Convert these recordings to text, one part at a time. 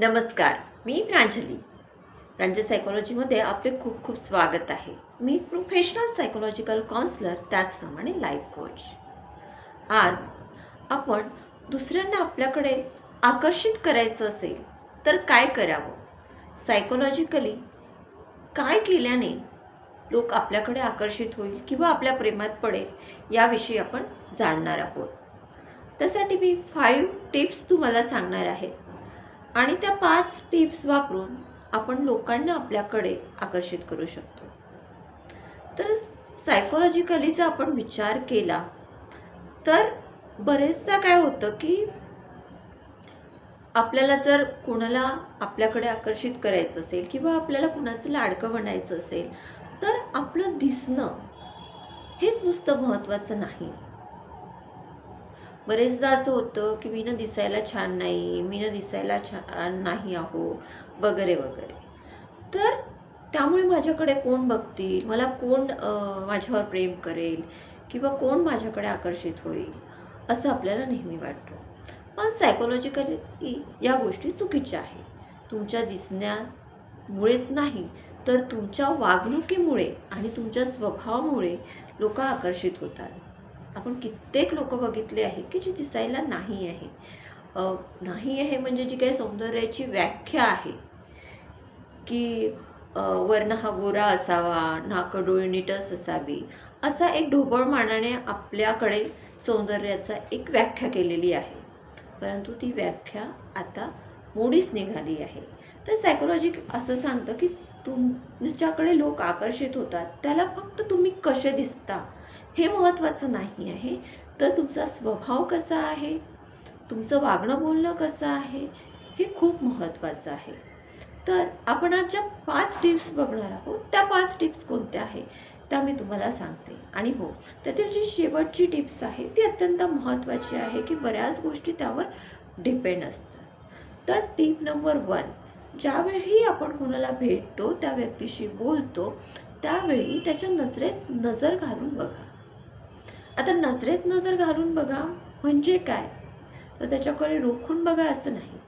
नमस्कार मी प्रांजली. प्रांजल सायकोलॉजीमध्ये आपले खूप खूप स्वागत आहे. मी एक प्रोफेशनल सायकोलॉजिकल काउन्सलर त्याचप्रमाणे लाईफ कोच आज आपण दुसऱ्यांना आपल्याकडे आकर्षित करायचं असेल तर काय करावं? सायकोलॉजिकली काय केल्याने लोक आपल्याकडे आकर्षित होईल किंवा आपल्या प्रेमात पडेल याविषयी आपण जाणणार आहोत. त्यासाठी मी फाईव्ह टिप्स तुम्हाला सांगणार आहे. आणि त्या पाच टिप्स वापरून आपण लोकांना आपल्याकडे आकर्षित करू शकतो. तर सायकोलॉजिकली जर आपण विचार केला तर बरेचदा काय होतं की आपल्याला जर कोणाला आपल्याकडे आकर्षित करायचं असेल किंवा आपल्याला कुणाचं लाडकं बनायचं असेल तर आपलं दिसणं हेच नुसतं महत्त्वाचं नाही. बरेचदा असं होतं की मी ना दिसायला छान नाही मी ना दिसायला छान नाही आहो वगैरे वगैरे. तर त्यामुळे माझ्याकडे कोण बघतील? मला कोण माझ्यावर प्रेम करेल? किंवा कोण माझ्याकडे आकर्षित होईल? असं आपल्याला नेहमी वाटतं. पण सायकोलॉजिकली या गोष्टी चुकीच्या आहे तुमच्या दिसण्यामुळेच नाही तर तुमच्या वागणुकीमुळे आणि तुमच्या स्वभावामुळे लोक आकर्षित होतात. आपण कित्येक लोक बघितले आहे की जी दिसायला नाही आहे. नाही आहे म्हणजे जी काही सौंदर्याची व्याख्या आहे की वर्ण हा गोरा असावा नाक डोळे नीटस असावी असा एक ढोबळ मानाने आपल्याकडे सौंदर्याचा एक व्याख्या केलेली आहे. परंतु ती व्याख्या आता मोडीच निघाली आहे. तर सायकोलॉजी असं सांगतं की तुमच्याकडे लोक आकर्षित होतात त्याला फक्त तुम्ही कसे दिसता? हे महत्त्वाचं नाही आहे. तर तुमचा स्वभाव कसा आहे? तुमचं वागणं बोलणं कसं आहे? हे खूप महत्त्वाचं आहे. तर आपण आज ज्या पाच टिप्स बघणार आहोत. त्या पाच टिप्स कोणत्या आहे त्या मी तुम्हाला सांगते. आणि हो त्यातील जी शेवटची टिप्स आहे ती अत्यंत महत्त्वाची आहे की बऱ्याच गोष्टी त्यावर डिपेंड असतात. तर टीप नंबर वन ज्यावेळी आपण कोणाला भेटतो त्या व्यक्तीशी बोलतो त्यावेळी त्याच्या नजरेत नजर घालून बघा. आता नजरेत नजर घालून बघा म्हणजे काय? तर त्याच्याकडे रोखून बघा असं नाही.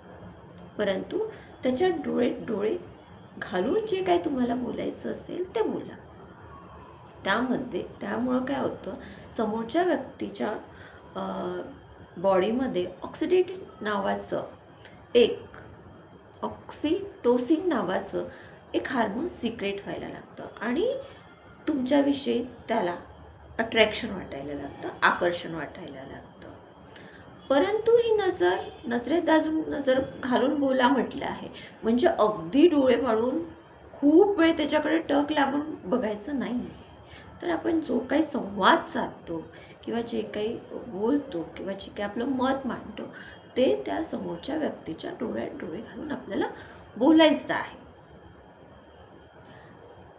परंतु त्याच्या डोळे डोळे घालून जे काय तुम्हाला बोलायचं असेल ते बोला. त्यामध्ये त्यामुळं काय होतं समोरच्या व्यक्तीच्या बॉडीमध्ये ऑक्सिडेट नावाचं एक ऑक्सिटोसिन नावाचं एक हार्मोन सिक्रेट व्हायला लागतं. आणि तुमच्याविषयी त्याला अट्रॅक्शन वाटायला लागतं आकर्षण वाटायला लागतं. परंतु ही नजर नजरेत अजून नजर घालून बोला म्हटलं आहे. म्हणजे अगदी डोळे पाडून खूप वेळ त्याच्याकडे टक लागून बघायचं नाही. आहे तर आपण जो काही संवाद साधतो किंवा जे काही बोलतो किंवा जे काही आपलं मत मांडतो ते त्या समोरच्या व्यक्तीच्या डोळ्यात डोळे घालून आपल्याला बोलायचं आहे.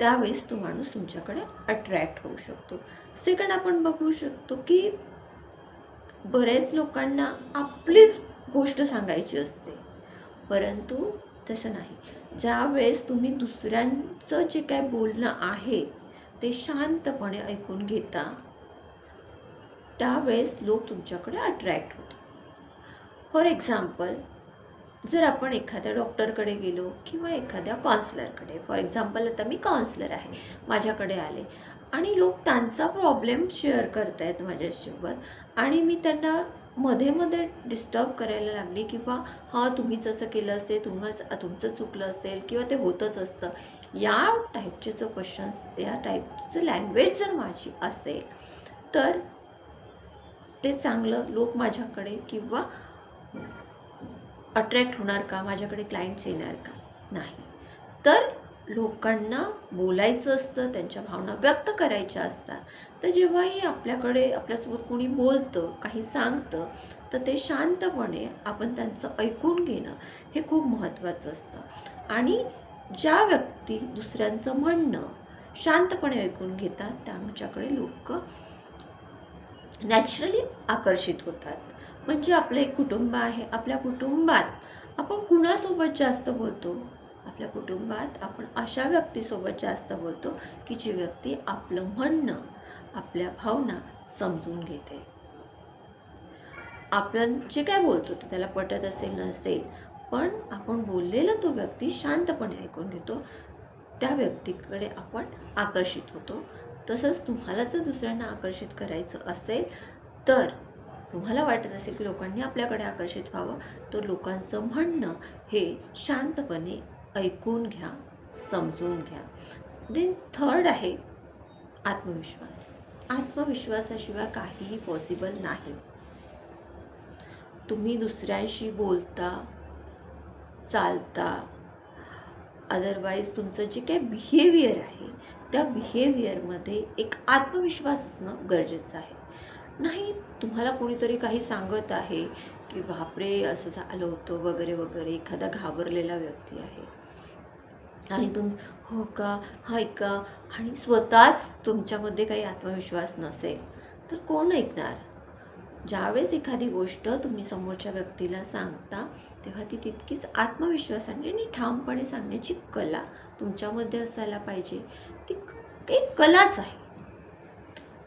त्यावेळेस तो माणूस तुमच्याकडे अट्रॅक्ट होऊ शकतो. सेकंड आपण बघू शकतो की बरेच लोकांना आपलीच गोष्ट सांगायची असते. परंतु तसं नाही. ज्यावेळेस तुम्ही दुसऱ्यांचं जे काय बोलणं आहे ते शांतपणे ऐकून घेता त्यावेळेस लोक तुमच्याकडे अट्रॅक्ट होतात. फॉर एक्झाम्पल जर आपण एखाद्या डॉक्टरकडे गेलो किंवा एखाद्या काउन्सलरकडे फॉर एक्झाम्पल आता मी काउन्सलर आहे माझ्याकडे आले आणि लोक त्यांचा प्रॉब्लेम शेअर करत आहेत माझ्यासोबत आणि मी त्यांना मध्ये मध्ये डिस्टर्ब करायला लागली किंवा हां तुम्हीच असं केलं असेल तुम्हाच तुमचं चुकलं असेल किंवा ते होतच असतं. या टाईपचे जो क्वेश्चन्स या टाईपचं लँग्वेज जर माझी असेल तर ते चांगलं लोक माझ्याकडे किंवा अट्रॅक्ट होणार का? माझ्याकडे क्लायंट्स येणार का? नाही. तर लोकांना बोलायचं असतं त्यांच्या भावना व्यक्त करायच्या असतात. तर जेव्हाही आपल्याकडे आपल्यासोबत कोणी बोलतं काही सांगतं तर ते शांतपणे आपण त्यांचं ऐकून घेणं हे खूप महत्त्वाचं असतं. आणि ज्या व्यक्ती दुसऱ्यांचं म्हणणं शांतपणे ऐकून घेतात त्यांच्याकडे लोक नॅचरली आकर्षित होतात. म्हणजे आपलं एक कुटुंब आहे. आपल्या कुटुंबात आपण कुणासोबत जास्त बोलतो? आपल्या कुटुंबात आपण अशा व्यक्तीसोबत जास्त बोलतो की जी व्यक्ती आपलं म्हणणं आपल्या भावना समजून घेते. आपण जे काय बोलतो ते त्याला पटत असेल नसेल पण आपण बोललेलं तो व्यक्ती शांतपणे ऐकून घेतो. त्या व्यक्तीकडे आपण आकर्षित होतो. तसंच तुम्हाला जर दुसऱ्यांना आकर्षित करायचं असेल तर तुम्हाला वाटत असेल की लोकांनी आपल्याकडे आकर्षित व्हावं तर लोकांचं म्हणणं हे शांतपणे ऐकून घ्या समजून घ्या. देन थर्ड आहे आत्मविश्वास. आत्मविश्वासाशिवाय काहीही पॉसिबल नाही. तुम्ही दुसऱ्यांशी बोलता चालता अदरवाईज तुमचं जे काही बिहेवियर आहे त्या बिहेवियरमध्ये एक आत्मविश्वास असणं गरजेचं आहे. नाही तुम्हाला कोणीतरी काही सांगत आहे की बापरे असं झालं होतं वगैरे वगैरे एखादा घाबरलेला व्यक्ती आहे. आणि तुम हो का? हाय का? आणि स्वतःच तुमच्यामध्ये काही आत्मविश्वास नसेल तर कोण ऐकणार? ज्यावेळेस एखादी गोष्ट तुम्ही समोरच्या व्यक्तीला सांगता तेव्हा ती तितकीच आत्मविश्वासाने आणि ठामपणे सांगण्याची कला तुमच्यामध्ये असायला पाहिजे. ती एक कलाच आहे.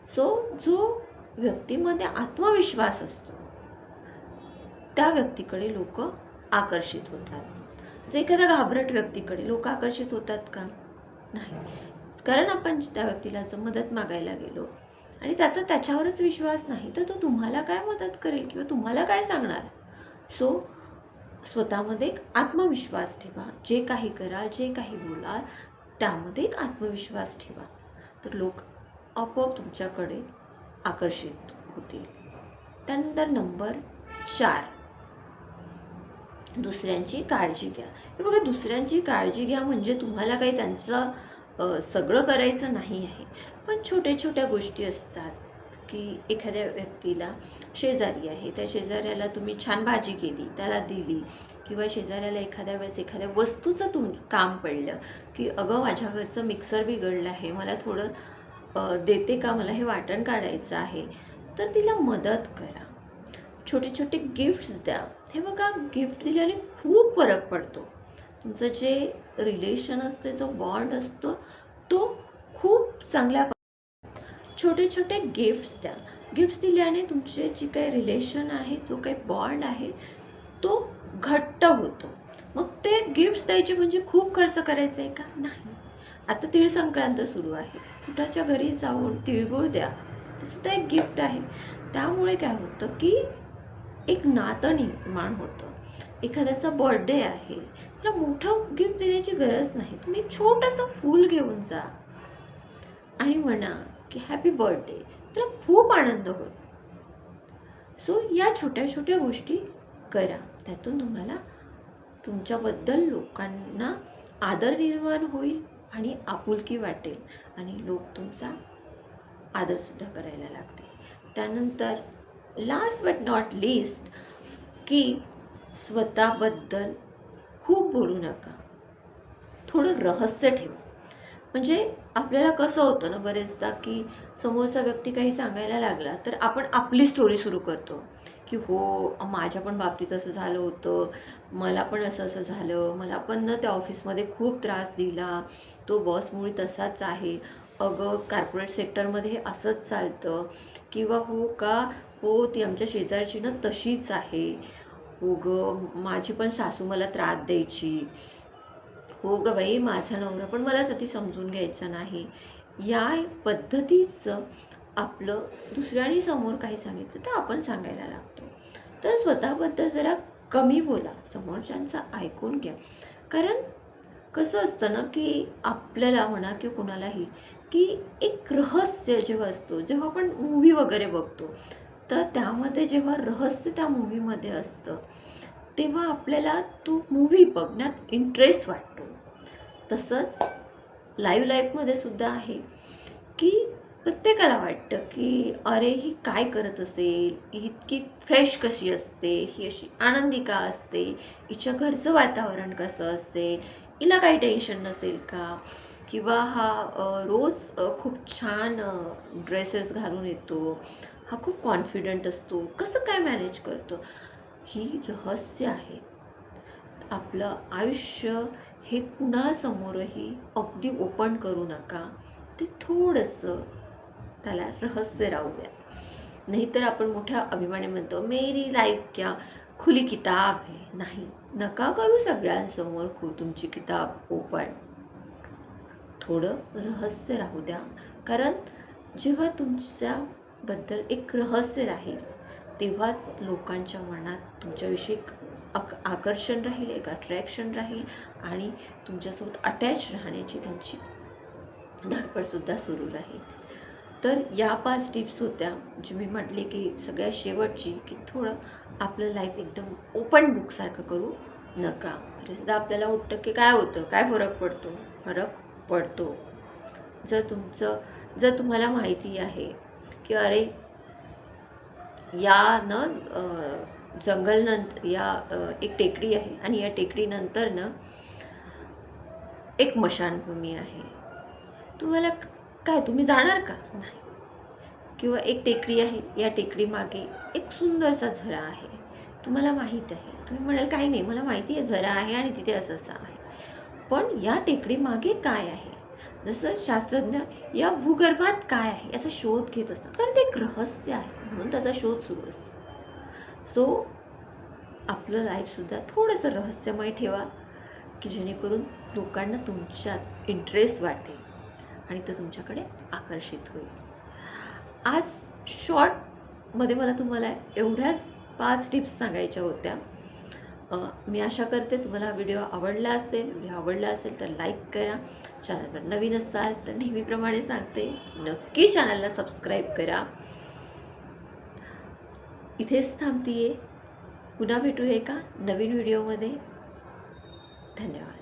सो जो व्यक्तीमध्ये आत्मविश्वास असतो. त्या व्यक्तीकडे लोक आकर्षित होतात. जे एखाद्या घाबरट व्यक्तीकडे लोक आकर्षित होतात का? नाही. कारण आपण त्या व्यक्तीला जर मदत मागायला गेलो आणि त्याचा त्याच्यावरच विश्वास नाही तर तो तुम्हाला काय मदत करेल किंवा तुम्हाला काय सांगणार? सो स्वतःमध्ये एक आत्मविश्वास ठेवा. जे काही कराल जे काही बोलाल त्यामध्ये एक आत्मविश्वास ठेवा. तर लोक आपोआप तुमच्याकडे आकर्षित होतील. त्यानंतर नंबर चार. दुसऱ्यांची काळजी घ्या. हे बघा दुसऱ्यांची काळजी घ्या म्हणजे तुम्हाला काही त्यांचं सगळं करायचं नाही आहे. पण छोट्या छोट्या गोष्टी असतात की एखाद्या व्यक्तीला शेजारी आहे त्या शेजाऱ्याला तुम्ही छान भाजी केली त्याला दिली किंवा शेजाऱ्याला एखाद्या वेळेस एखाद्या वस्तूचं तुम काम पडलं की अगं माझ्या घरचं मिक्सर बिघडलं आहे मला थोडं देते का मला हे वाटण काढायचं आहे? तर तिला मदत करा. छोटे छोटे गिफ्ट्स द्या. हे बघा गिफ्ट दिल्याने खूप फरक पडतो. तुमचं जे रिलेशन असते जो बॉन्ड असतो तो खूप चांगल्या छोटे छोटे गिफ्ट्स द्या. गिफ्ट्स दिल्याने तुमचे जी काही रिलेशन आहे जो काही बॉन्ड आहे तो घट्ट होतो. मग ते गिफ्ट्स द्यायचे म्हणजे खूप खर्च करायचा आहे का? नाही. आता तिळ संक्रांत सुरू आहे. कुठाच्या घरी जाऊन तिळगुळ द्या ते सुद्धा एक गिफ्ट आहे. त्यामुळे काय होतं की एक नातं निर्माण होतं. एखाद्याचा बर्थडे आहे त्याला मोठं गिफ्ट देण्याची गरज नाही. तुम्ही एक छोटंसं फूल घेऊन जा आणि म्हणा की हॅपी बर्थडे तुला खूप आनंद होईल. सो या छोट्या छोट्या गोष्टी करा. त्यातून तुम्हाला तुमच्याबद्दल लोकांना आदर निर्माण होईल आणि आपुलकी वाटेल. आणि लोक तुमचा आदरसुद्धा करायला लागते. त्यानंतर लास्ट बट नॉट लिस्ट की स्वतःबद्दल खूप बोलू नका. थोडं रहस्य ठेवा. म्हणजे आपल्याला कसं होतं ना बरेचदा की समोरचा व्यक्ती काही सांगायला लागला तर आपण आपली स्टोरी सुरू करतो. की हो माझ्या पण बाबतीत असं झालं होतं. मला पण असं असं झालं. मला पण ना त्या ऑफिसमध्ये खूप त्रास दिला. तो बॉसमुळे तसाच आहे. अगं कार्पोरेट सेक्टरमध्ये हे असंच चालतं. किंवा हो का? हो ती आमच्या शेजारची ना तशीच आहे. हो ग माझी पण सासू मला त्रास द्यायची. हो ग बाई माझा नवरा पण मलाच अति समजून घ्यायचा नाही. या पद्धतीचं आपलं दुसऱ्याने समोर काही सांगितलं तर आपण सांगायला लागतो. तर स्वतःबद्दल जरा कमी बोला समोरच्यांचं ऐकून घ्या. कारण कसं असतं ना की आपल्याला म्हणा किंवा कुणालाही की एक रहस्य जेव्हा असतो जेव्हा आपण मूवी वगैरे बघतो तर त्यामध्ये जेव्हा रहस्य त्या मूवीमध्ये असतं तेव्हा आपल्याला तो मूवी बघण्यात इंटरेस्ट वाटतो. तसंच लाईव्ह लाईफमध्ये सुद्धा आहे की प्रत्येकाला वाटतं की अरे ही काय करत असेल? ही इतकी फ्रेश कशी असते? ही अशी आनंदी का असते? हिच्या घरचं वातावरण कसं असेल? हिला काही टेन्शन नसेल का? किंवा हा रोज खूप छान ड्रेसेस घालून येतो. हा खूप कॉन्फिडंट असतो. कसं काय मॅनेज करतो? ही रहस्य आहेत आपलं आयुष्य हे कुणासमोरही अगदी ओपन करू नका. ते थोडंसं त्याला रहस्य राहू द्या. नाहीतर आपण मोठ्या अभिमाने म्हणतो मेरी लाईफ क्या खुली किताब आहे नाही नका करू सगळ्यांसमोर खू तुमची किताब ओपन थोडं रहस्य राहू द्या. कारण जेव्हा तुमच्याबद्दल एक रहस्य राहील तेव्हाच लोकांच्या मनात तुमच्याविषयी एक आक आकर्षण राहील एक अट्रॅक्शन राहील आणि तुमच्यासोबत अटॅच राहण्याची त्यांची धडपडसुद्धा सुरू राहील. तर या पाच टिप्स होत्या जी मी म्हटले की सगळ्यात शेवटची की थोडं आपलं लाईफ एकदम ओपन बुकसारखं करू नका. बरेचदा आपल्याला वाटतं की काय होतं काय फरक पडतो? फरक पडतो. जर तुमचं जर तुम्हाला माहिती आहे की अरे या न जंगलनंतर या एक टेकडी आहे आणि या टेकडीनंतर ना एक मशानभूमी आहे. तुम्हाला काय तुम्ही जाणार का? नाही. किंवा एक टेकडी आहे या टेकडीमागे एक सुंदरसा झरा आहे. तुम्हाला माहीत आहे. तुम्ही म्हणाल काही नाही मला माहिती आहे झरा आहे आणि तिथे असं असं आहे. पण या टेकडीमागे काय आहे? जसं शास्त्रज्ञ या भूगर्भात काय आहे? याचा शोध घेत असतात. कारण ते एक रहस्य आहे. म्हणून त्याचा शोध सुरू असतो. सो आपलं लाईफसुद्धा थोडंसं रहस्यमय ठेवा की जेणेकरून लोकांना तुमच्यात इंटरेस्ट वाटेल. आणि तो तुमच्याकडे आकर्षित होईल. आज शॉर्टमध्ये मला तुम्हाला एवढ्याच पाच टिप्स सांगायच्या होत्या. मी आशा करते तुम्हाला हा व्हिडिओ आवडला असेल. व्हिडिओ आवडला असेल तर लाईक करा. चॅनलवर नवीन असाल तर नेहमीप्रमाणे सांगते नक्की चॅनलला सबस्क्राईब करा. इथेच थांबतीये. पुन्हा भेटूया एका नवीन व्हिडिओमध्ये धन्यवाद.